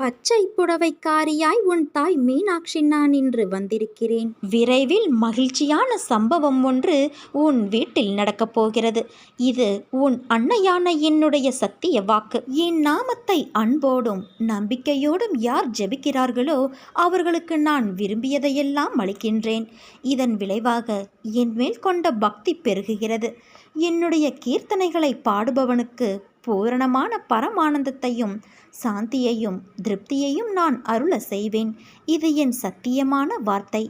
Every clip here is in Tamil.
பச்சை புடவைக்காரியாய் உன் தாய் மீனாட்சி நான் இன்று வந்திருக்கிறேன். விரைவில் மகிழ்ச்சியான சம்பவம் ஒன்று உன் வீட்டில் நடக்கப் போகிறது. இது உன் அன்னையான என்னுடைய சத்திய வாக்கு. என் நாமத்தை அன்போடும் நம்பிக்கையோடும் யார் ஜெபிக்கிறார்களோ அவர்களுக்கு நான் விரும்பியதையெல்லாம் அளிக்கின்றேன். இதன் விளைவாக என் மேல் கொண்ட பக்தி பெருகுகிறது. என்னுடைய கீர்த்தனைகளை பாடுபவனுக்கு பூரணமான பரமானந்தத்தையும் சாந்தியையும் திருப்தியையும் நான் அருள செய்வேன். இது என் சத்தியமான வார்த்தை.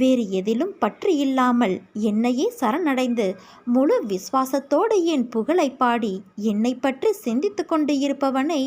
வேறு எதிலும் பற்று இல்லாமல் என்னையே சரணடைந்து முழு விசுவாசத்தோடு என் புகழை பாடி என்னை பற்றி சிந்தித்து கொண்டு இருப்பவனை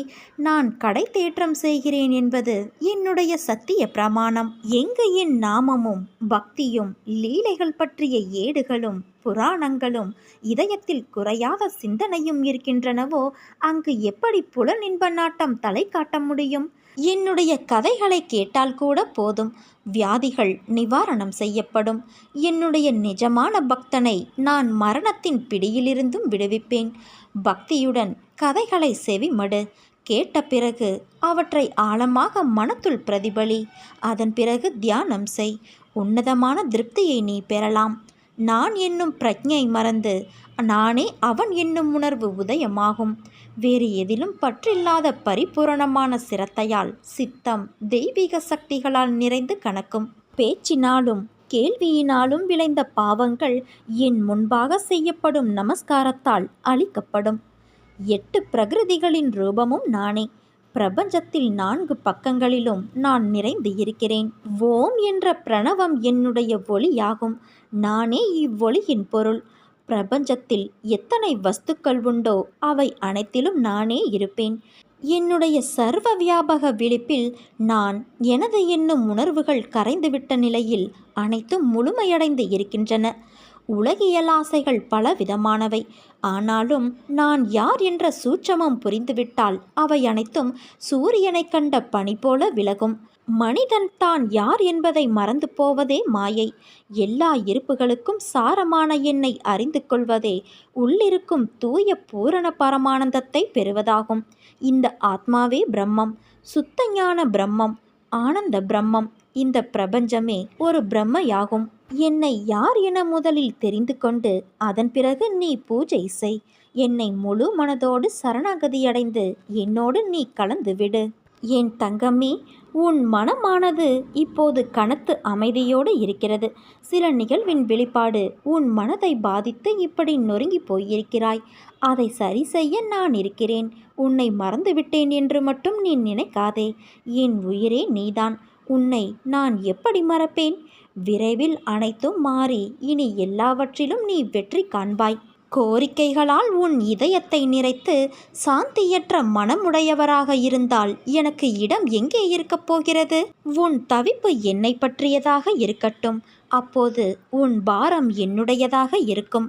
நான் கடை தேற்றம் செய்கிறேன் என்பது என்னுடைய சத்திய பிரமாணம். எங்கு என் நாமமும் பக்தியும் லீலைகள் பற்றிய ஏடுகளும் புராணங்களும் இதயத்தில் குறையாத சிந்தனையும் இருக்கின்றனவோ அங்கு எப்படி புலனின்ப நாட்டம் தலை காட்ட முடியும்? என்னுடைய கதைகளை கேட்டால் கூட போதும். வியாதிகள் நிவாரணம் செய்யப்படும். என்னுடைய நிஜமான பக்தனை நான் மரணத்தின் பிடியிலிருந்தும் விடுவிப்பேன். பக்தியுடன் கதைகளை செவிமடு. கேட்ட பிறகு அவற்றை ஆழமாக மனத்துள் பிரதிபலி. அதன் பிறகு தியானம் செய். உன்னதமான திருப்தியை நீ பெறலாம். நான் என்னும் பிரஜை மறந்து நானே அவன் என்னும் உணர்வு உதயமாகும். வேறு எதிலும் பற்றில்லாத பரிபூரணமான சிரத்தையால் சித்தம் தெய்வீக சக்திகளால் நிறைந்து கணக்கும். பேச்சினாலும் கேள்வியினாலும் விளைந்த பாவங்கள் என் முன்பாக செய்யப்படும் நமஸ்காரத்தால் அழிக்கப்படும். எட்டு பிரகிருதிகளின் ரூபமும் நானே. பிரபஞ்சத்தில் நான்கு பக்கங்களிலும் நான் நிறைந்து இருக்கிறேன். ஓம் என்ற பிரணவம் என்னுடைய ஒளியாகும். நானே இவ்வொளியின் பொருள். பிரபஞ்சத்தில் எத்தனை வஸ்துக்கள் உண்டோ அவை அனைத்திலும் நானே இருப்பேன். என்னுடைய சர்வ வியாபக விழிப்பில் நான் எனது என்னும் உணர்வுகள் கரைந்துவிட்ட நிலையில் அனைத்தும் முழுமையடைந்து இருக்கின்றன. உலகியல் ஆசைகள் பலவிதமானவை. ஆனாலும் நான் யார் என்ற சூட்சமம் புரிந்துவிட்டால் அவை அனைத்தும் சூரியனை கண்ட பனி போல விலகும். மனிதன் தான் யார் என்பதை மறந்து போவதே மாயை. எல்லா இருப்புகளுக்கும் சாரமான என்னை அறிந்து கொள்வதே உள்ளிருக்கும் தூய பூரண பரமானந்தத்தை பெறுவதாகும். இந்த ஆத்மாவே பிரம்மம் சுத்தஞான பிரம்மம் ஆனந்த பிரம்மம் இந்த பிரபஞ்சமே ஒரு பிரம்மையாகும். என்னை யார் என முதலில் தெரிந்து கொண்டு அதன் பிறகு நீ பூஜை செய். என்னை முழு மனதோடு சரணாகதியடைந்து என்னோடு நீ கலந்து விடு. என் தங்கமே உன் மனமானது இப்போது கனத்து அமைதியோடு இருக்கிறது. சில நிகழ்வின் வெளிப்பாடு உன் மனதை பாதித்து இப்படி நொறுங்கி போயிருக்கிறாய். அதை சரி செய்ய நான் இருக்கிறேன். உன்னை மறந்துவிட்டேன் என்று மட்டும் நீ நினைக்காதே. என் உயிரே நீதான். உன்னை நான் எப்படி மறப்பேன்? விரைவில் அனைத்தும் மாறி இனி எல்லாவற்றிலும் நீ வெற்றி காண்பாய். கோரிக்கைகளால் உன் இதயத்தை நிறைத்து சாந்தியற்ற மனமுடையவராக இருந்தால் எனக்கு இடம் எங்கே இருக்கப் போகிறது? உன் தவிப்பு என்னை பற்றியதாக இருக்கட்டும். அப்போது உன் பாரம் என்னுடையதாக இருக்கும்.